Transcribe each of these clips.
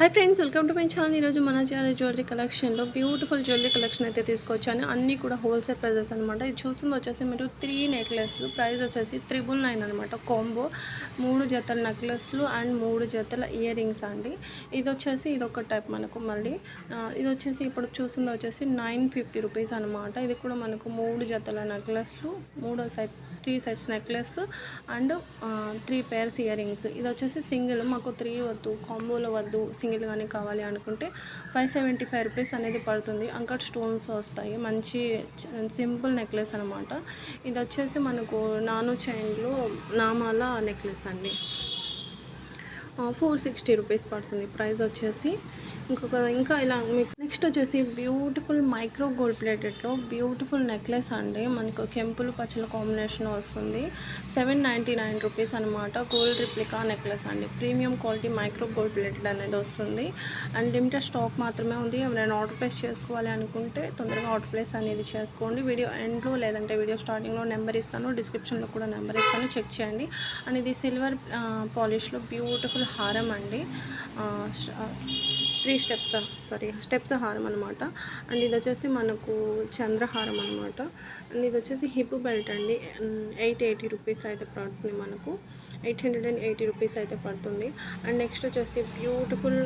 Hi friends welcome to my channel ఈరోజు మన channel jewellery కలెక్షన్లో బ్యూటిఫుల్ జ్యువెలరీ కలెక్షన్ అయితే తీసుకొచ్చాను. అన్నీ కూడా హోల్సేల్ ప్రైజెస్ అనమాట ఇది చూసింది వచ్చేసి మీరు త్రీ నెక్లెస్లు ప్రైస్ వచ్చేసి త్రిబుల్ నైన్ అనమాట కాంబో మూడు జతల నెక్లెస్లు అండ్ మూడు జతల ఇయర్ రింగ్స్ అండి. ఇది వచ్చేసి ఇది ఒక టైప్ మనకు మళ్ళీ. ఇది వచ్చేసి ఇప్పుడు చూసింది వచ్చేసి నైన్ ఫిఫ్టీ రూపీస్ అనమాట ఇది కూడా మనకు మూడు జతల నెక్లెస్లు మూడో side three sets necklace and three pairs earrings ఇది వచ్చేసి సింగిల్ మాకు త్రీ వద్దు కాంబోలో వద్దు సింగిల్ కానీ కావాలి అనుకుంటే ఫైవ్ సెవెంటీ ఫైవ్ రూపీస్ అనేది పడుతుంది. అంకట్ స్టోన్స్ వస్తాయి. మంచి సింపుల్ నెక్లెస్ అనమాట ఇది వచ్చేసి మనకు నాను చైన్లో నామాల నెక్లెస్ అండి. ఫోర్ సిక్స్టీ రూపీస్ పడుతుంది. ప్రైస్ వచ్చేసి ఇంకొక ఇంకా ఇలా మీకు నెక్స్ట్ వచ్చేసి బ్యూటిఫుల్ మైక్రో గోల్డ్ ప్లేటెడ్లో బ్యూటిఫుల్ నెక్లెస్ అండి. మనకు కెంపులు పచ్చల కాంబినేషన్ వస్తుంది. సెవెన్ నైంటీ నైన్ రూపీస్ అనమాట గోల్డ్ రిప్లికా నెక్లెస్ అండి. Premium quality micro gold plated అనేది వస్తుంది. అండ్ లిమిటెడ్ స్టాక్ మాత్రమే ఉంది. ఎవరైనా ఆర్డర్ ప్లేస్ చేసుకోవాలి అనుకుంటే తొందరగా ఆర్డర్ ప్లేస్ అనేది చేసుకోండి. వీడియో ఎండ్లో లేదంటే వీడియో స్టార్టింగ్లో నెంబర్ ఇస్తాను. డిస్క్రిప్షన్లో కూడా నెంబర్ ఇస్తాను. చెక్ చేయండి. అండ్ ఇది సిల్వర్ పాలిష్లో బ్యూటిఫుల్ హారం అండి. త్రీ స్టెప్స్ సారీ స్టెప్స్ హారం అనమాట అండ్ ఇది వచ్చేసి మనకు చంద్రహారం అనమాట అండ్ ఇది వచ్చేసి హిప్ బెల్ట్ అండి. ఎయిట్ ఎయిటీ రూపీస్ అయితే ప్రోడక్ట్ని మనకు. Eight hundred and eighty rupees అయితే పడుతుంది. అండ్ నెక్స్ట్ వచ్చేసి బ్యూటిఫుల్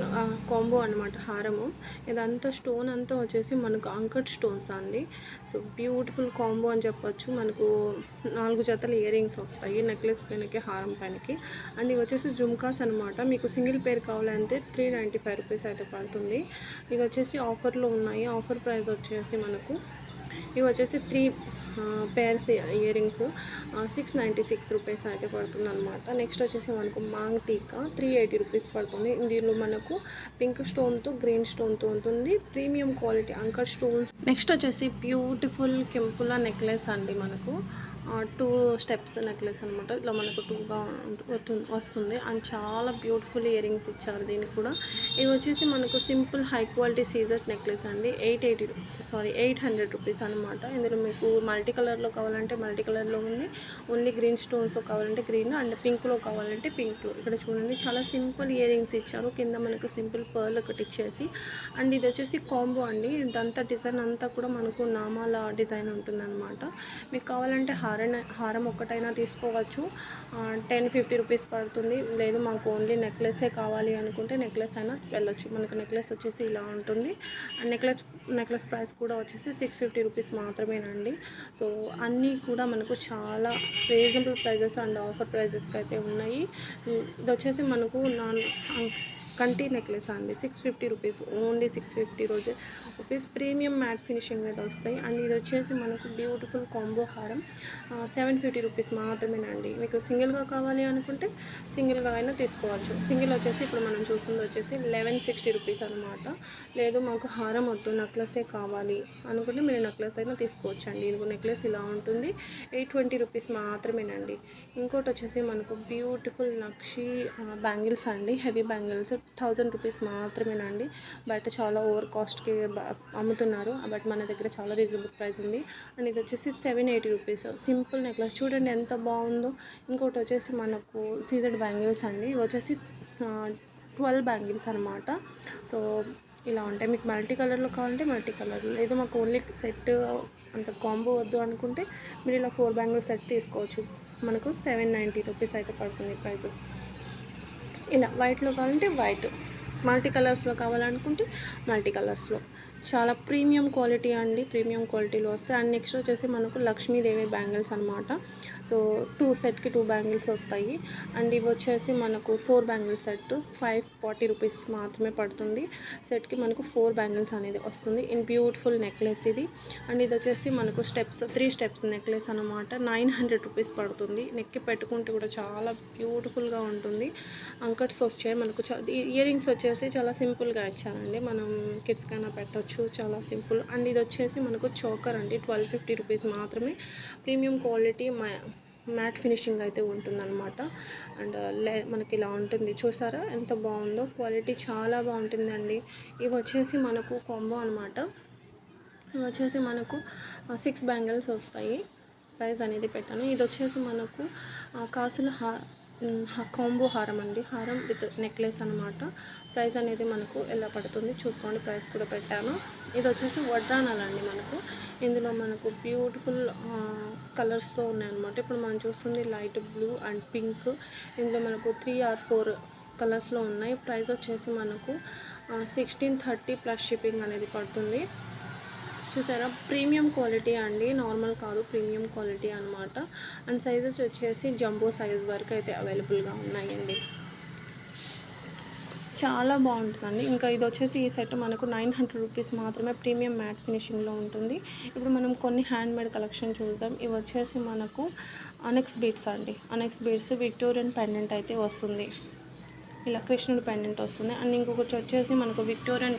కాంబో అనమాట హారము. ఇదంతా స్టోన్ అంతా వచ్చేసి మనకు అంకట్ స్టోన్స్ అండి. సో బ్యూటిఫుల్ కాంబో అని చెప్పొచ్చు. మనకు నాలుగు జతల ఇయర్ రింగ్స్ వస్తాయి నెక్లెస్ పైనకి హారం పైనకి. అండ్ ఇవి వచ్చేసి జుమ్కాస్ అనమాట మీకు సింగిల్ పేర్ కావాలంటే త్రీ నైంటీ ఫైవ్ రూపీస్ అయితే పడుతుంది. ఇవి వచ్చేసి ఆఫర్లో ఉన్నాయి. ఆఫర్ ప్రైస్ వచ్చేసి మనకు ఇవి వచ్చేసి three pairs earrings six ninety six rupees అయితే పడుతుంది అనమాట నెక్స్ట్ వచ్చేసి మనకు మాంగ్ టీకా త్రీ ఎయిటీ రూపీస్ పడుతుంది. దీనిలో మనకు పింక్ స్టోన్తో గ్రీన్ స్టోన్తో ఉంటుంది. Premium quality uncut stones next వచ్చేసి బ్యూటిఫుల్ కెంపుల నెక్లెస్ అండి మనకు. టూ స్టెప్స్ నెక్లెస్ అనమాట ఇట్లా మనకు టూగా వస్తుంది. అండ్ చాలా బ్యూటిఫుల్ ఇయర్ రింగ్స్ ఇచ్చారు దీనికి కూడా. ఇవి వచ్చేసి మనకు simple high quality Caesar necklace అండి. Eight eighty sorry eight hundred rupees అనమాట ఇందులో మీకు మల్టీ కలర్లో కావాలంటే మల్టీ కలర్లో ఉంది. ఓన్లీ గ్రీన్ స్టోన్స్తో కావాలంటే గ్రీన్ అండ్ పింక్లో కావాలంటే పింక్లో ఇక్కడ చూడండి చాలా సింపుల్ ఇయర్ రింగ్స్ ఇచ్చారు. కింద మనకు సింపుల్ పర్ల్ ఒకటి ఇచ్చేసి. అండ్ ఇది వచ్చేసి కాంబో అండి. ఇదంతా డిజైన్ అంతా కూడా మనకు నామాల డిజైన్ ఉంటుందన్నమాట. మీకు కావాలంటే హార్ హారన్ హారం ఒక్కటైనా తీసుకోవచ్చు. టెన్ ఫిఫ్టీ రూపీస్ పడుతుంది. లేదు మాకు ఓన్లీ నెక్లెసే కావాలి అనుకుంటే నెక్లెస్ అయినా వెళ్ళొచ్చు. మనకు నెక్లెస్ వచ్చేసి ఇలా ఉంటుంది. నెక్లెస్ నెక్లెస్ ప్రైస్ కూడా వచ్చేసి సిక్స్ ఫిఫ్టీ రూపీస్ మాత్రమేనండి. సో అన్నీ కూడా మనకు చాలా రీజనబుల్ ప్రైజెస్ అండ్ ఆఫర్ ప్రైజెస్కి అయితే ఉన్నాయి. ఇది వచ్చేసి మనకు నాన్ కంటి నెక్లెస్ అండి. Six fifty rupees only six fifty రోజు. రూపీస్ ప్రీమియం మ్యాట్ ఫినిషింగ్ మీద వస్తాయి. అండ్ ఇది వచ్చేసి మనకు బ్యూటిఫుల్ కాంబో హారం. సెవెన్ ఫిఫ్టీ రూపీస్ మాత్రమేనండి. మీకు సింగిల్గా కావాలి అనుకుంటే సింగిల్గా అయినా తీసుకోవచ్చు. సింగిల్ వచ్చేసి ఇప్పుడు మనం చూస్తుంది వచ్చేసి లెవెన్ సిక్స్టీ రూపీస్ అనమాట లేదు మాకు హారం వద్దు నెక్లెసే కావాలి అనుకుంటే మీరు నెక్లెస్ అయినా తీసుకోవచ్చు అండి ఇది నెక్లెస్ ఇలా ఉంటుంది. ఎయిట్ ట్వంటీ రూపీస్ మాత్రమేనండి. ఇంకోటి వచ్చేసి మనకు బ్యూటిఫుల్ నక్షి బ్యాంగిల్స్ అండి. హెవీ బ్యాంగిల్స్ థౌజండ్ రూపీస్ మాత్రమేనండి. బయట చాలా ఓవర్ కాస్ట్కి అమ్ముతున్నారు. బట్ మన దగ్గర చాలా రీజనబుల్ ప్రైస్ ఉంది. అండ్ ఇది వచ్చేసి seven eighty rupees. Simple necklace. చూడండి ఎంత బాగుందో. ఇంకోటి వచ్చేసి మనకు సీజెడ్ బ్యాంగిల్స్ అండి. ఇవి వచ్చేసి ట్వెల్వ్ బ్యాంగిల్స్ అనమాట సో ఇలా ఉంటాయి. మీకు మల్టీ కలర్లో కావాలంటే మల్టీ కలర్ లేదు మాకు ఓన్లీ సెట్ అంత కాంబో వద్దు అనుకుంటే మీరు ఇలా ఫోర్ బ్యాంగిల్ సెట్ తీసుకోవచ్చు. మనకు సెవెన్ నైంటీ రూపీస్ అయితే పడుతుంది ప్రైస్. ఇలా వైట్లో కావాలంటే వైట్. మల్టీ కలర్స్లో కావాలనుకుంటే మల్టీ కలర్స్లో. చాలా ప్రీమియం క్వాలిటీ అండి. ప్రీమియం క్వాలిటీలో వస్తాయి. అండ్ నెక్స్ట్ వచ్చేసి మనకు లక్ష్మీదేవి బ్యాంగిల్స్ అనమాట సో టూ సెట్కి టూ బ్యాంగిల్స్ వస్తాయి. అండ్ ఇవి వచ్చేసి మనకు four bangle set five forty rupees మాత్రమే పడుతుంది. సెట్కి మనకు ఫోర్ బ్యాంగిల్స్ అనేది వస్తుంది. ఇన్ బ్యూటిఫుల్ నెక్లెస్ ఇది. అండ్ ఇది వచ్చేసి మనకు స్టెప్స్ త్రీ స్టెప్స్ నెక్లెస్ అనమాట నైన్ హండ్రెడ్ రూపీస్ పడుతుంది. నెక్కి పెట్టుకుంటే కూడా చాలా బ్యూటిఫుల్గా ఉంటుంది. అంకట్స్ వచ్చాయి మనకు. ఇయర్ రింగ్స్ వచ్చేసి చాలా సింపుల్గా ఇచ్చానండి మనం కిడ్స్ కైనా పెట్టవచ్చు చాలా సింపుల్. అండ్ ఇది వచ్చేసి మనకు చోకర్ అండి. ట్వెల్వ్ ఫిఫ్టీ రూపీస్ మాత్రమే. ప్రీమియం క్వాలిటీ మ్యాట్ ఫినిషింగ్ అయితే ఉంటుందన్నమాట. అండ్ లే మనకి ఇలా ఉంటుంది. చూసారా? ఎంత బాగుందో? క్వాలిటీ చాలా బాగుంటుందండి. ఇవి వచ్చేసి మనకు కాంబో అనమాట ఇవి వచ్చేసి మనకు సిక్స్ బ్యాంగిల్స్ వస్తాయి. ప్రైస్ అనేది పెట్టాను. ఇది వచ్చేసి మనకు కాసుల హా కాంబో హారం అండి. హారం విత్ నెక్లెస్ అనమాట ప్రైస్ అనేది మనకు ఎలా పడుతుంది చూసుకోండి. ప్రైస్ కూడా పెట్టాను. ఇది వచ్చేసి వడ్రానాలండి మనకు. ఇందులో మనకు బ్యూటిఫుల్ కలర్స్తో ఉన్నాయన్నమాట. ఇప్పుడు మనం చూస్తుంది లైట్ బ్లూ అండ్ పింక్. ఇందులో మనకు త్రీ ఆర్ ఫోర్ కలర్స్లో ఉన్నాయి. ప్రైస్ వచ్చేసి మనకు సిక్స్టీన్ థర్టీ ప్లస్ షిప్పింగ్ అనేది పడుతుంది. చూసారా? ప్రీమియం క్వాలిటీ అండి. నార్మల్ కాదు ప్రీమియం క్వాలిటీ అనమాట అండ్ సైజెస్ వచ్చేసి జంబో సైజ్ వరకు అయితే అవైలబుల్గా ఉన్నాయండి. చాలా బాగుంటుందండి. ఇంకా ఇది వచ్చేసి ఈ సెట్ మనకు నైన్ హండ్రెడ్ రూపీస్ మాత్రమే ప్రీమియం మ్యాట్ ఫినిషింగ్లో ఉంటుంది. ఇప్పుడు మనం కొన్ని హ్యాండ్ మేడ్ కలెక్షన్ చూద్దాం. ఇవి వచ్చేసి మనకు అనెక్స్ బీట్స్ అండి. అనెక్స్ బీట్స్ విక్టోరియన్ పెండెంట్ అయితే వస్తుంది. ఇలా కృష్ణుడు పెండెంట్ వస్తుంది. అండ్ ఇంకొకటి వచ్చేసి మనకు విక్టోరియన్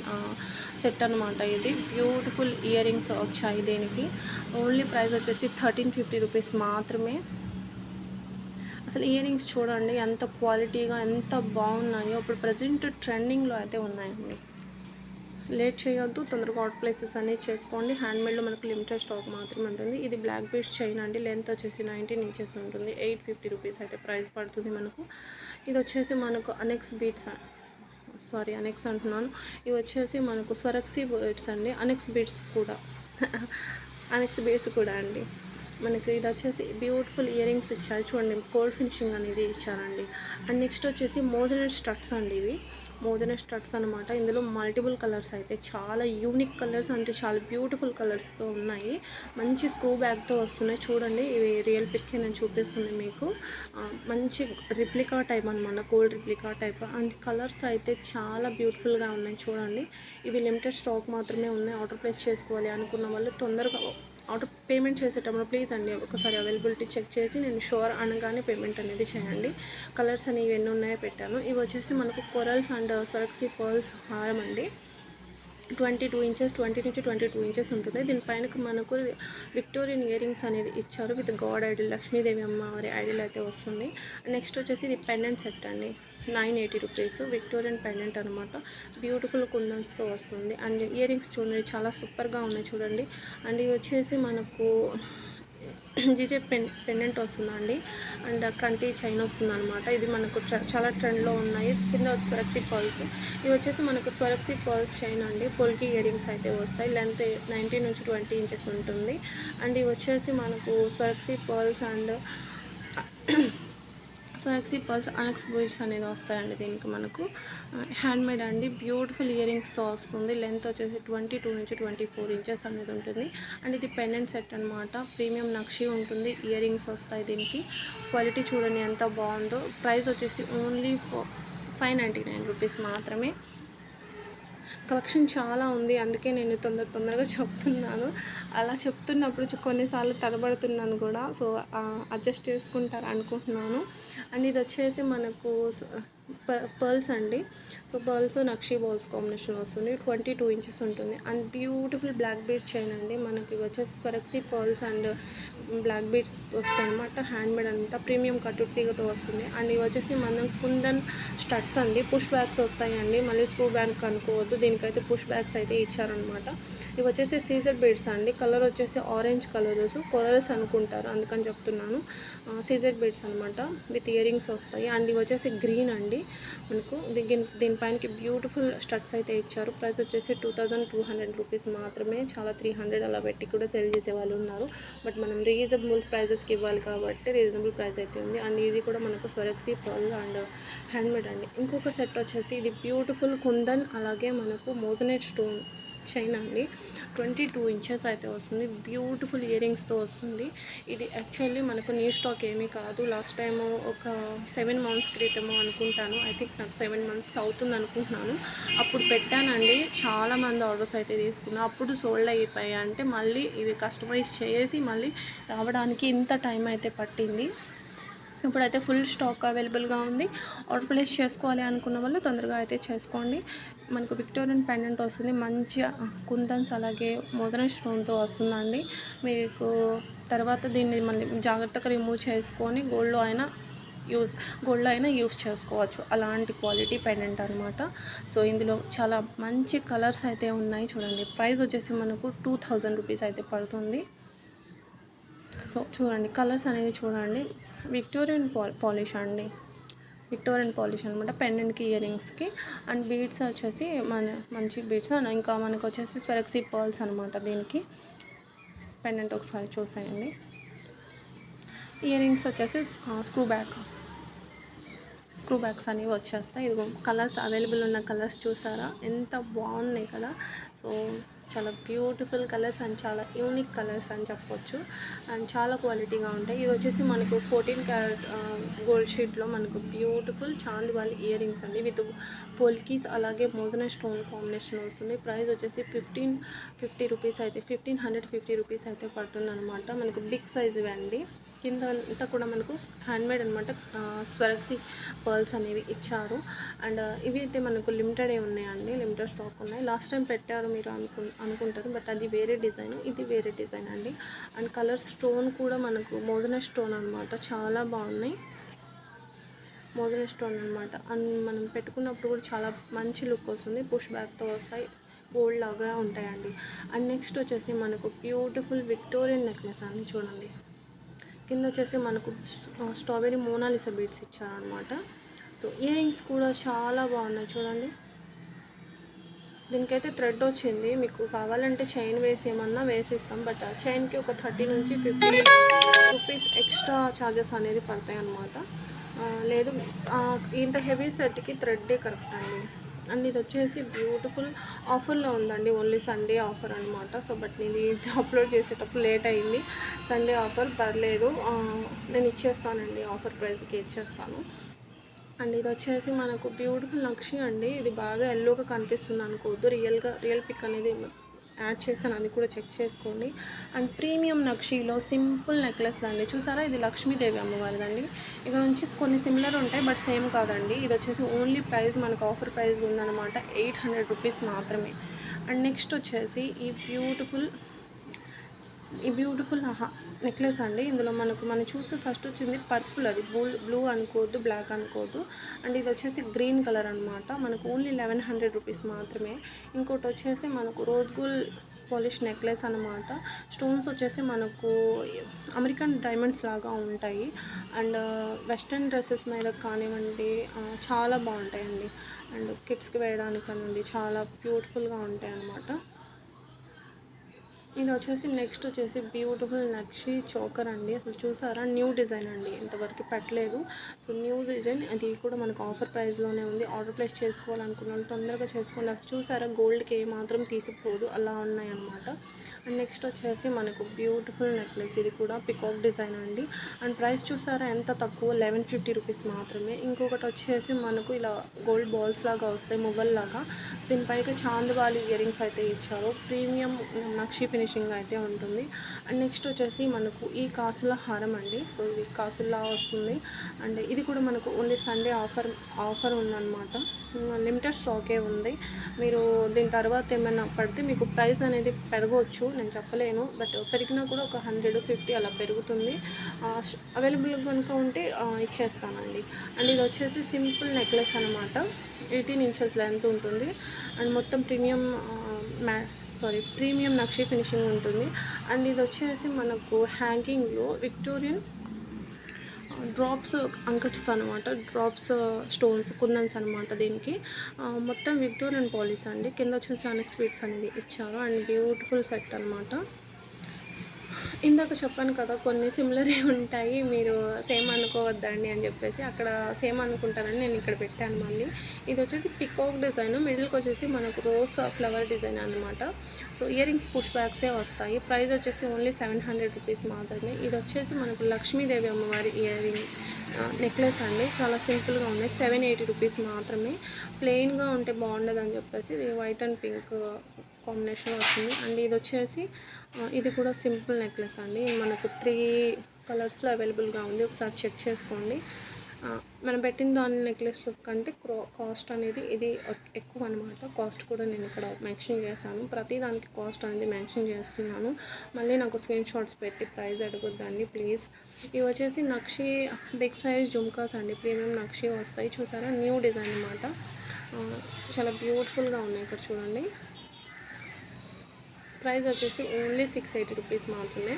సెట్ అనమాట ఇది. బ్యూటిఫుల్ ఇయర్ రింగ్స్ వచ్చాయి దీనికి. ఓన్లీ ప్రైస్ వచ్చేసి థర్టీన్ ఫిఫ్టీ రూపీస్ మాత్రమే. అసలు ఇయర్ రింగ్స్ చూడండి ఎంత క్వాలిటీగా ఎంత బాగున్నాయో. ఇప్పుడు ప్రజెంట్ ట్రెండింగ్లో అయితే ఉన్నాయండి. లేట్ చేయొద్దు తొందరగా అవుట్ ప్లేసెస్ అనేవి చేసుకోండి. హ్యాండ్మేడ్లో మనకు లిమిటెడ్ స్టాక్ మాత్రమే ఉంటుంది. ఇది బ్లాక్ బీడ్స్ చైన్ అండి. లెంత్ వచ్చేసి నైన్టీన్ ఇంచెస్ ఉంటుంది. ఎయిట్ ఫిఫ్టీ రూపీస్ అయితే ప్రైస్ పడుతుంది మనకు. ఇది వచ్చేసి మనకు అనెక్స్ బీట్స్ సారీ అనెక్స్ అంటున్నాను. ఇవి వచ్చేసి మనకు స్వరక్సీ బీడ్స్ అండి. అనెక్స్ బీడ్స్ కూడా. అనెక్స్ బీడ్స్ కూడా అండి. మనకి ఇది వచ్చేసి బ్యూటిఫుల్ ఇయర్ రింగ్స్ ఇచ్చారు. చూడండి కోల్డ్ ఫినిషింగ్ అనేది ఇచ్చారండి. అండ్ నెక్స్ట్ వచ్చేసి మోజనెట్ స్ట్రక్స్ అండి ఇవి. మోజన స్టట్స్ అనమాట ఇందులో మల్టిపుల్ కలర్స్ అయితే చాలా యూనిక్ కలర్స్ అంటే చాలా బ్యూటిఫుల్ కలర్స్తో ఉన్నాయి. మంచి స్క్రూ బ్యాగ్తో వస్తున్నాయి. చూడండి ఇవి రియల్ పిక్ నేను చూపిస్తుంది మీకు. మంచి రిప్లికా టైప్ అనమాట gold replica type. And colours అయితే చాలా బ్యూటిఫుల్గా ఉన్నాయి చూడండి. ఇవి లిమిటెడ్ స్టాక్ మాత్రమే ఉన్నాయి. ఆర్డర్ ప్లేస్ చేసుకోవాలి అనుకున్న వాళ్ళు తొందరగా ఆర్డర్ పేమెంట్ చేసేటప్పుడు ప్లీజ్ అండి ఒకసారి అవైలబిలిటీ చెక్ చేసి నేను షూర్ అనగానే పేమెంట్ అనేది చేయండి. కలర్స్ అనేవి ఎన్ని ఉన్నాయో పెట్టాను. ఇవి వచ్చేసి మనకు కొరల్స్ అండ్ సొరక్సీ పర్ల్స్ హారం అండి. ట్వంటీ టూ ఇంచెస్ ట్వంటీ నుంచి ట్వంటీ టూ ఇంచెస్ ఉంటుంది. దీనిపైన మనకు విక్టోరియన్ ఇయర్ రింగ్స్ అనేది ఇచ్చారు. విత్ గాడ్ ఐడిల్ లక్ష్మీదేవి అమ్మవారి ఐడిల్ అయితే వస్తుంది. నెక్స్ట్ వచ్చేసి ఇది పెండెంట్ సెట్ అండి. Nine eighty rupees Victorian pendant అనమాట బ్యూటిఫుల్ కుందన్స్తో వస్తుంది. అండ్ ఇయర్ రింగ్స్ చూడండి చాలా సూపర్గా ఉన్నాయి చూడండి. అండ్ ఇవి వచ్చేసి మనకు జీజే పెన్ పెండెంట్ వస్తుందండి. అండ్ కంటి చైన్ వస్తుంది అనమాట ఇది మనకు చాలా ట్రెండ్లో ఉన్నాయి. కింద వచ్చి స్వరక్సీ పర్ల్స్. ఇవి వచ్చేసి మనకు స్వరక్సీ పర్ల్స్ చైన్ అండి. పొల్కి ఇయర్ రింగ్స్ అయితే వస్తాయి. లెంత్ నైన్టీన్ నుంచి ట్వంటీ ఇంచెస్ ఉంటుంది. అండ్ ఇవి వచ్చేసి మనకు స్వరక్సీ పర్ల్స్ అండ్ సో ఎక్సీ పర్స్ అనెక్స్ బూయిస్ అనేది వస్తాయండి దీనికి మనకు. హ్యాండ్మేడ్ అండి. బ్యూటిఫుల్ ఇయర్ రింగ్స్తో వస్తుంది. లెంత్ వచ్చేసి ట్వంటీ టూ నుంచి ట్వంటీ ఫోర్ ఇంచెస్ అనేది ఉంటుంది. అండ్ ఇది పెండెంట్ సెట్ అనమాట ప్రీమియం నక్షి ఉంటుంది. ఇయర్ రింగ్స్ వస్తాయి దీనికి. క్వాలిటీ చూడండి ఎంత బాగుందో. ప్రైస్ వచ్చేసి only five ninety nine rupees మాత్రమే. కలెక్షన్ చాలా ఉంది అందుకే నేను తొందర తొందరగా చెప్తున్నాను. అలా చెప్తున్నప్పుడు కొన్నిసార్లు తడబడుతున్నాను కూడా. సో అడ్జస్ట్ చేసుకుంటారు అనుకుంటున్నాను అండ్ ఇది వచ్చేసి మనకు పర్ల్స్ అండి. బాల్స్ పర్ల్స్ బాల్స్ కాంబినేషన్ వస్తుంది. ట్వంటీ టూ ఇంచెస్ ఉంటుంది. And beautiful black beads chain అండి. మనకి వచ్చేసి Swarovski pearls and black beads వస్తాయి అనమాట హ్యాండ్మేడ్ అనమాట ప్రీమియం కట్టు తీగతో వస్తుంది. అండ్ ఇవి వచ్చేసి మనం కుందన్ స్టడ్స్ అండి. పుష్ బ్యాగ్స్ వస్తాయండి. మళ్ళీ స్క్రూ బ్యాగ్ అనుకోవద్దు దీనికైతే పుష్ బ్యాగ్స్ అయితే ఇచ్చారనమాట ఇవి వచ్చేసి సీజర్ బీడ్స్ అండి. కలర్ వచ్చేసి ఆరెంజ్ కలర్స్ కొరల్స్ అనుకుంటారు. అందుకని చెప్తున్నాను. సీజర్ బీడ్స్ అనమాట విత్ ఇయర్ రింగ్స్ వస్తాయి. అండ్ ఇవి వచ్చేసి గ్రీన్ అండి. మనకు దీని దీనిపైనకి బ్యూటిఫుల్ స్టడ్స్ అయితే ఇచ్చారు. ప్రైస్ వచ్చేసి two thousand two hundred rupees మాత్రమే. చాలా త్రీ హండ్రెడ్ అలా పెట్టి కూడా సెల్ చేసే వాళ్ళు ఉన్నారు. బట్ మనం రీజనబుల్ ప్రైజెస్కి ఇవ్వాలి కాబట్టి రీజనబుల్ ప్రైస్ అయితే ఉంది. అండ్ ఇది కూడా మనకు స్వరక్సీ పర్ల్ అండ్ హ్యాండ్మేడ్ అండి. ఇంకొక సెట్ వచ్చేసి ఇది బ్యూటిఫుల్ కుందన్ అలాగే మనకు మోజనెట్ స్టోన్ చైన్ అండి. ట్వంటీ టూ ఇంచెస్ అయితే వస్తుంది. బ్యూటిఫుల్ ఇయర్ రింగ్స్తో వస్తుంది. ఇది యాక్చువల్లీ మనకు న్యూ స్టాక్ ఏమీ కాదు. లాస్ట్ టైం ఒక సెవెన్ మంత్స్ క్రితము అనుకుంటాను. ఐ థింక్ నాకు సెవెన్ మంత్స్ అవుతుంది అనుకుంటున్నాను. అప్పుడు పెట్టానండి. చాలామంది ఆర్డర్స్ అయితే తీసుకున్నాను అప్పుడు సోల్డ్ అయిపోయాయి. అంటే మళ్ళీ ఇవి కస్టమైజ్ చేసి మళ్ళీ రావడానికి ఇంత టైం అయితే పట్టింది. ఇప్పుడైతే ఫుల్ స్టాక్ అవైలబుల్గా ఉంది. ఆర్డర్ ప్లేస్ చేసుకోవాలి అనుకున్న వాళ్ళు తొందరగా అయితే చేసుకోండి. మనకు విక్టోరియన్ పెండెంట్ వస్తుంది. మంచి కుందన్స్ అలాగే మోదన స్టోన్తో వస్తుందండి. మీకు తర్వాత దీన్ని మళ్ళీ జాగ్రత్తగా రిమూవ్ చేసుకొని గోల్డ్లో అయినా యూస్ గోల్డ్ అయినా యూస్ చేసుకోవచ్చు. అలాంటి క్వాలిటీ పెండెంట్ అనమాట సో ఇందులో చాలా మంచి కలర్స్ అయితే ఉన్నాయి. చూడండి ప్రైస్ వచ్చేసి మనకు టూ థౌజండ్ రూపీస్ అయితే పడుతుంది. సో చూడండి కలర్స్ అనేవి చూడండి. విక్టోరియన్ పాలిష్ అండి. విక్టోరియన్ పాలిష్ అనమాట పెండెంట్కి ఇయర్ రింగ్స్కి అండ్ బీడ్స్ వచ్చేసి మన మంచి బీడ్స్ ఇంకా మనకు వచ్చేసి స్వెరక్సీ పర్ల్స్ అనమాట దీనికి. పెండెంట్ ఒకసారి చూసేయండి. ఇయర్ రింగ్స్ వచ్చేసి స్క్రూ బ్యాక్ స్క్రూ బ్యాగ్స్ అనేవి వచ్చేస్తాయి. ఇదిగో కలర్స్ అవైలబుల్ ఉన్న కలర్స్ చూసారా? ఎంత బాగున్నాయి కదా. సో చాలా బ్యూటిఫుల్ కలర్స్ అండ్ చాలా యూనిక్ కలర్స్ అని చెప్పొచ్చు. అండ్ చాలా క్వాలిటీగా ఉంటాయి. ఇది వచ్చేసి మనకు ఫోర్టీన్ క్యారెట్ గోల్డ్ షీట్లో మనకు బ్యూటిఫుల్ చాందివాలి ఇయర్ రింగ్స్ అండి. విత్ పోల్కీస్ అలాగే మోజన స్టోన్ కాంబినేషన్ వస్తుంది. ప్రైస్ వచ్చేసి ఫిఫ్టీన్ ఫిఫ్టీ రూపీస్ అయితే ఫిఫ్టీన్ హండ్రెడ్ ఫిఫ్టీ రూపీస్ అయితే పడుతుంది అనమాట మనకు బిగ్ సైజ్ అండి కింద అంతా కూడా మనకు హ్యాండ్మేడ్ అనమాట స్వరక్సీ పర్ల్స్ అనేవి ఇచ్చారు. అండ్ ఇవి అయితే మనకు లిమిటెడ్ ఏ ఉన్నాయండి లిమిటెడ్ స్టాక్ ఉన్నాయి. లాస్ట్ టైం పెట్టారు మీరు అనుకు అనుకుంటారు బట్ అది వేరే డిజైన్ ఇది వేరే డిజైన్ అండి. అండ్ కలర్ స్టోన్ కూడా మనకు మోజన స్టోన్ అనమాట చాలా బాగున్నాయి. మోజన స్టోన్ అనమాట అండ్ మనం పెట్టుకున్నప్పుడు కూడా చాలా మంచి లుక్ వస్తుంది పుష్ బ్యాక్తో వస్తాయి గోల్డ్ లాగా ఉంటాయండి. అండ్ నెక్స్ట్ వచ్చేసి మనకు బ్యూటిఫుల్ విక్టోరియన్ నెక్లెస్ అండి చూడండి. కింద వచ్చేసి మనకు స్ట్రాబెరీ మోనాలిసా బీడ్స్ ఇచ్చారనమాట సో ఇయర్ రింగ్స్ కూడా చాలా బాగున్నాయి చూడండి. దీనికైతే థ్రెడ్ వచ్చింది. మీకు కావాలంటే చైన్ వేసి ఏమన్నా వేసిస్తాం. బట్ చైన్కి ఒక థర్టీ నుంచి ఫిఫ్టీ రూపీస్ ఎక్స్ట్రా ఛార్జెస్ అనేది పడతాయి అన్నమాట లేదు ఇంత హెవీ సెట్కి థ్రెడ్డే కరెక్ట్ అండి. అండ్ ఇది వచ్చేసి బ్యూటిఫుల్ ఆఫర్లో ఉందండి. ఓన్లీ సండే ఆఫర్ అనమాట సో బట్ నేను ఇది అప్లోడ్ చేసేటప్పుడు లేట్ అయింది. సండే ఆఫర్ పర్లేదు. నేను ఇచ్చేస్తానండి. ఆఫర్ ప్రైస్కి ఇచ్చేస్తాను. అండ్ ఇది వచ్చేసి మనకు బ్యూటిఫుల్ నక్షి అండి. ఇది బాగా ఎల్లోగా కనిపిస్తుంది అనుకోవద్దు. రియల్గా రియల్ పిక్ అనేది యాడ్ చేశాను అది కూడా చెక్ చేసుకోండి. అండ్ ప్రీమియం నక్షీలో సింపుల్ నెక్లెస్ అండి చూసారా? ఇది లక్ష్మీదేవి అమ్మవారిదండి. ఇక్కడ నుంచి కొన్ని సిమిలర్ ఉంటాయి బట్ సేమ్ కాదండి. ఇది వచ్చేసి ఓన్లీ ప్రైస్ మనకు ఆఫర్ ప్రైస్ ఉందన్నమాట. ఎయిట్ హండ్రెడ్ రూపీస్ మాత్రమే. అండ్ నెక్స్ట్ వచ్చేసి ఈ బ్యూటిఫుల్ ఈ బ్యూటిఫుల్ నెక్లెస్ అండి. ఇందులో మనకు మనం చూస్తే ఫస్ట్ వచ్చింది పర్పుల్ అది. బ్లూ బ్లూ అనుకోవద్దు బ్లాక్ అనుకోవద్దు. అండ్ ఇది వచ్చేసి గ్రీన్ కలర్ అనమాట మనకు ఓన్లీ లెవెన్ హండ్రెడ్ రూపీస్ మాత్రమే. ఇంకోటి వచ్చేసి మనకు రోజ్ గోల్డ్ పాలిష్ నెక్లెస్ అనమాట స్టోన్స్ వచ్చేసి మనకు అమెరికన్ డైమండ్స్ లాగా ఉంటాయి. అండ్ వెస్ట్రన్ డ్రెస్సెస్ మీద కానివ్వండి చాలా బాగుంటాయండి. అండ్ కిడ్స్కి వేయడానికి చాలా బ్యూటిఫుల్గా ఉంటాయి అన్నమాట ఇది వచ్చేసి నెక్స్ట్ వచ్చేసి బ్యూటిఫుల్ నక్షి చోకర్ అండి. అసలు చూసారా? న్యూ డిజైన్ అండి. ఇంతవరకు పెట్టలేదు. సో న్యూ డిజైన్ అది కూడా మనకు ఆఫర్ ప్రైస్లోనే ఉంది. ఆర్డర్ ప్లేస్ చేసుకోవాలనుకున్న వాళ్ళు తొందరగా చేసుకోండి. అసలు చూసారా? గోల్డ్కి ఏ మాత్రం తీసిపోదు. అలా ఉన్నాయి అన్నమాట అండ్ నెక్స్ట్ వచ్చేసి మనకు బ్యూటిఫుల్ నెక్లెస్ ఇది కూడా పికాక్ డిజైన్ అండి. అండ్ ప్రైస్ చూసారా? ఎంత తక్కువ? లెవెన్ ఫిఫ్టీ రూపీస్ మాత్రమే. ఇంకొకటి వచ్చేసి మనకు ఇలా గోల్డ్ బాల్స్ లాగా వస్తాయి. మొబైల్ లాగా. దీనిపైకి చాందవాలి ఇయర్ రింగ్స్ అయితే ఇచ్చారు. ప్రీమియం నక్షి ఫినిషింగ్ అయితే ఉంటుంది. అండ్ నెక్స్ట్ వచ్చేసి మనకు ఈ కాసుల హారం అండి. సో ఇది కాసుల్లా వస్తుంది. అండ్ ఇది కూడా మనకు ఓన్లీ సండే ఆఫర్ ఆఫర్ ఉందన్నమాట. లిమిటెడ్ స్టాకే ఉంది. మీరు దీని తర్వాత ఏమైనా పడితే మీకు ప్రైస్ అనేది పెరగవచ్చు. నేను చెప్పలేను. బట్ పెరిగినా కూడా ఒక హండ్రెడ్ ఫిఫ్టీ అలా పెరుగుతుంది. అవైలబుల్ కనుక ఉంటే ఇచ్చేస్తానండి. అండ్ ఇది వచ్చేసి సింపుల్ నెక్లెస్ అనమాట ఎయిటీన్ ఇంచెస్ లెంత్ ఉంటుంది. అండ్ మొత్తం ప్రీమియం మ్యా సారీ ప్రీమియం నక్షి ఫినిషింగ్ ఉంటుంది. అండ్ ఇది వచ్చేసి మనకు హ్యాంగింగ్లో విక్టోరియన్ డ్రాప్స్ అంకట్స్ అనమాట డ్రాప్స్ స్టోన్స్ కుందన్స్ అనమాట దీనికి. మొత్తం విక్టోరియన్ పాలిస్ అండి. కింద వచ్చేసి అనెక్ స్వీట్స్ అనేది ఇచ్చారు. అండ్ బ్యూటిఫుల్ సెట్ అనమాట ఇందాక చెప్పాను కదా కొన్ని సిమిలరే ఉంటాయి మీరు సేమ్ అనుకోవద్దండి అని చెప్పేసి అక్కడ సేమ్ అనుకుంటారని నేను ఇక్కడ పెట్టాను మళ్ళీ. ఇది వచ్చేసి పికాక్ డిజైన్ మిడిల్కి వచ్చేసి మనకు రోజ్ ఫ్లవర్ డిజైన్ అనమాట సో ఇయర్ రింగ్స్ పుష్ బ్యాగ్సే వస్తాయి. ప్రైస్ వచ్చేసి ఓన్లీ సెవెన్ హండ్రెడ్ రూపీస్ మాత్రమే. ఇది వచ్చేసి మనకు లక్ష్మీదేవి అమ్మవారి ఇయర్ రింగ్ నెక్లెస్ అండి. చాలా సింపుల్గా ఉన్నాయి. సెవెన్ ఎయిటీ రూపీస్ మాత్రమే. ప్లెయిన్గా ఉంటే బాగుండదు అని చెప్పేసి ఇది వైట్ అండ్ పింక్ కాంబినేషన్ వస్తుంది. అండ్ ఇది వచ్చేసి ఇది కూడా సింపుల్ నెక్లెస్ అండి. మనకు త్రీ కలర్స్లో అవైలబుల్గా ఉంది. ఒకసారి చెక్ చేసుకోండి. మనం పెట్టిన దాని నెక్లెస్ లుక్ కంటే క్రో కాస్ట్ అనేది ఇది ఎక్కువ అనమాట కాస్ట్ కూడా నేను ఇక్కడ మెన్షన్ చేశాను. ప్రతి దానికి కాస్ట్ అనేది మెన్షన్ చేస్తున్నాను. మళ్ళీ నాకు స్క్రీన్ షాట్స్ పెట్టి ప్రైస్ అడగొద్దండి ప్లీజ్. ఇవి వచ్చేసి నక్షి బిగ్ సైజ్ జుమ్కాస్ అండి. ప్రీమియం నక్షి వస్తాయి. చూసారా? న్యూ డిజైన్ అనమాట చాలా బ్యూటిఫుల్గా ఉన్నాయి ఇక్కడ చూడండి. ప్రైస్ వచ్చేసి ఓన్లీ సిక్స్ ఎయిటీ రూపీస్ మాత్రమే.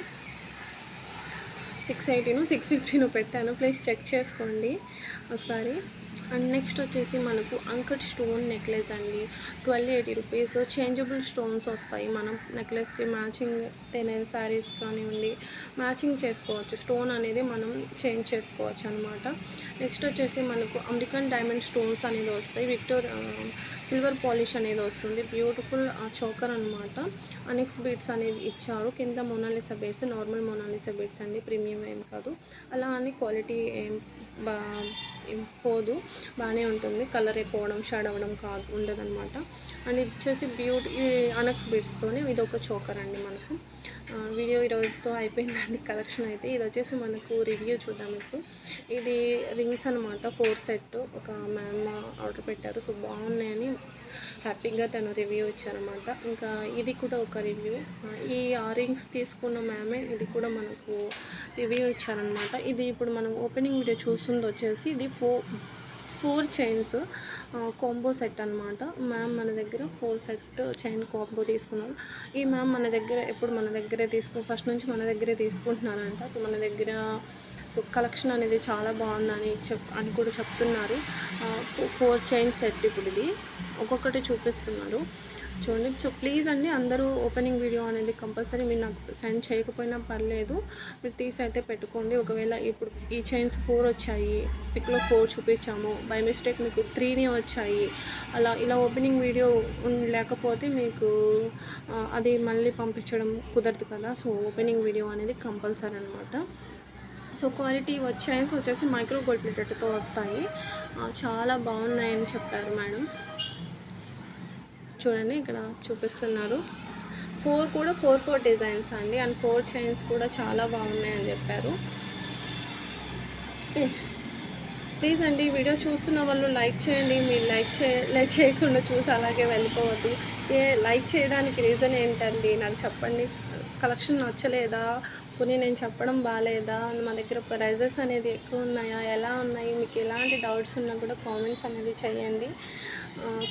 సిక్స్ ఎయిటీను సిక్స్ ఫిఫ్టీను పెట్టాను. ప్లీజ్ చెక్ చేసుకోండి ఒకసారి. అండ్ నెక్స్ట్ వచ్చేసి మనకు అంకట్ స్టోన్ నెక్లెస్ అండి. Twelve eighty rupees. Changeable stones వస్తాయి. మనం నెక్లెస్కి మ్యాచింగ్ తినే శారీస్ కానివ్వండి మ్యాచింగ్ చేసుకోవచ్చు. స్టోన్ అనేది మనం చేంజ్ చేసుకోవచ్చు అనమాట నెక్స్ట్ వచ్చేసి మనకు అమెరికన్ డైమండ్ స్టోన్స్ అనేది వస్తాయి. విక్టోరియా సిల్వర్ పాలిష్ అనేది వస్తుంది. బ్యూటిఫుల్ చోకర్ అనమాట అనెక్స్ బీట్స్ అనేది ఇచ్చారు. కింద Mona Lisa beads normal Mona Lisa beads అండి. ప్రీమియం ఏం కాదు. అలా అని క్వాలిటీ ఏం బా పోదు. బాగానే ఉంటుంది. కలర్ అయిపోవడం షాడ్ అవ్వడం కాదు ఉండదన్నమాట. అండ్ ఇది వచ్చేసి బ్యూటీ అనక్స్ బీడ్స్తోనే ఇది ఒక చోకర్ అండి మనకు. వీడియో ఈ అయిపోయిందండి కలెక్షన్ అయితే. ఇది వచ్చేసి మనకు రివ్యూ చూద్దాం ఇప్పుడు. ఇది రింగ్స్ అనమాట ఫోర్ సెట్. ఒక మ్యామ్ ఆర్డర్ పెట్టారు సో బాగున్నాయని హ్యాపీగా తను రివ్యూ ఇచ్చారనమాట ఇంకా ఇది కూడా ఒక రివ్యూ. ఈ ఆ రింగ్స్ తీసుకున్న మ్యామే ఇది కూడా మనకు రివ్యూ ఇచ్చారనమాట ఇది ఇప్పుడు మనం ఓపెనింగ్ వీడియో చూస్తుంది వచ్చేసి ఇది four four chains combo set అనమాట మ్యామ్ మన దగ్గర ఫోర్ సెట్ చైన్ కాంబో తీసుకున్నారు. ఈ మ్యామ్ మన దగ్గర ఎప్పుడు మన దగ్గరే తీసుకు ఫస్ట్ నుంచి మన దగ్గరే తీసుకుంటున్నారంట. సో మన దగ్గర సో కలెక్షన్ అనేది చాలా బాగుందని చెప్ అని కూడా చెప్తున్నారు. ఫోర్ చైన్ సెట్ ఇప్పుడు ఇది. ఒక్కొక్కటి చూపిస్తున్నారు. చూడండి. సో ప్లీజ్ అండి అందరూ ఓపెనింగ్ వీడియో అనేది కంపల్సరీ మీరు నాకు సెండ్ చేయకపోయినా పర్లేదు. మీరు తీసి అయితే పెట్టుకోండి. ఒకవేళ ఇప్పుడు ఈ చైన్స్ ఫోర్ వచ్చాయి. పిక్లో ఫోర్ చూపించాము. బై మిస్టేక్ మీకు త్రీనే వచ్చాయి. అలా ఇలా ఓపెనింగ్ వీడియో లేకపోతే మీకు అది మళ్ళీ పంపించడం కుదరదు కదా. సో ఓపెనింగ్ వీడియో అనేది కంపల్సరీ అనమాట సో క్వాలిటీ చైన్స్ వచ్చేసి మైక్రో గోల్డ్ ప్లేటెడ్తో వస్తాయి. చాలా బాగున్నాయని చెప్పారు మేడం. చూడండి ఇక్కడ చూపిస్తున్నారు. ఫోర్ కూడా ఫోర్ ఫోర్ డిజైన్స్ అండి. అండ్ ఫోర్ చైన్స్ కూడా చాలా బాగున్నాయని చెప్పారు. Eh, ప్లీజ్ అండి వీడియో చూస్తున్న వాళ్ళు లైక్ చేయండి. మీరు లైక్ చే లైక్ చేయకుండా చూసి అలాగే వెళ్ళిపోవద్దు. ఏ లైక్ చేయడానికి రీజన్ ఏంటండి? నాకు చెప్పండి. కలెక్షన్ నచ్చలేదా? కొన్ని నేను చెప్పడం బాగాలేదా మా దగ్గర ప్రైజెస్ అనేది ఎక్కువ ఉన్నాయా? ఎలా ఉన్నాయి? మీకు ఎలాంటి డౌట్స్ ఉన్నా కూడా కామెంట్స్ అనేది చేయండి.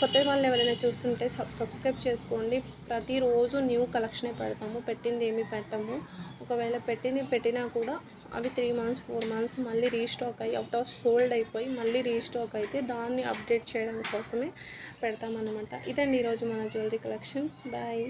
కొత్త వాళ్ళు ఎవరైనా చూస్తుంటే సబ్ సబ్స్క్రైబ్ చేసుకోండి. ప్రతిరోజు న్యూ కలెక్షనే పెడతాము. పెట్టింది ఏమి పెట్టము. ఒకవేళ పెట్టింది పెట్టినా కూడా అవి త్రీ మంత్స్ ఫోర్ మంత్స్ మళ్ళీ రీస్టాక్ అయ్యి అవుట్ ఆఫ్ సోల్డ్ అయిపోయి మళ్ళీ రీస్టాక్ అయితే దాన్ని అప్డేట్ చేయడం కోసమే పెడతామన్నమాట. ఇదండి ఈరోజు మన జ్యువెలరీ కలెక్షన్ బాయ్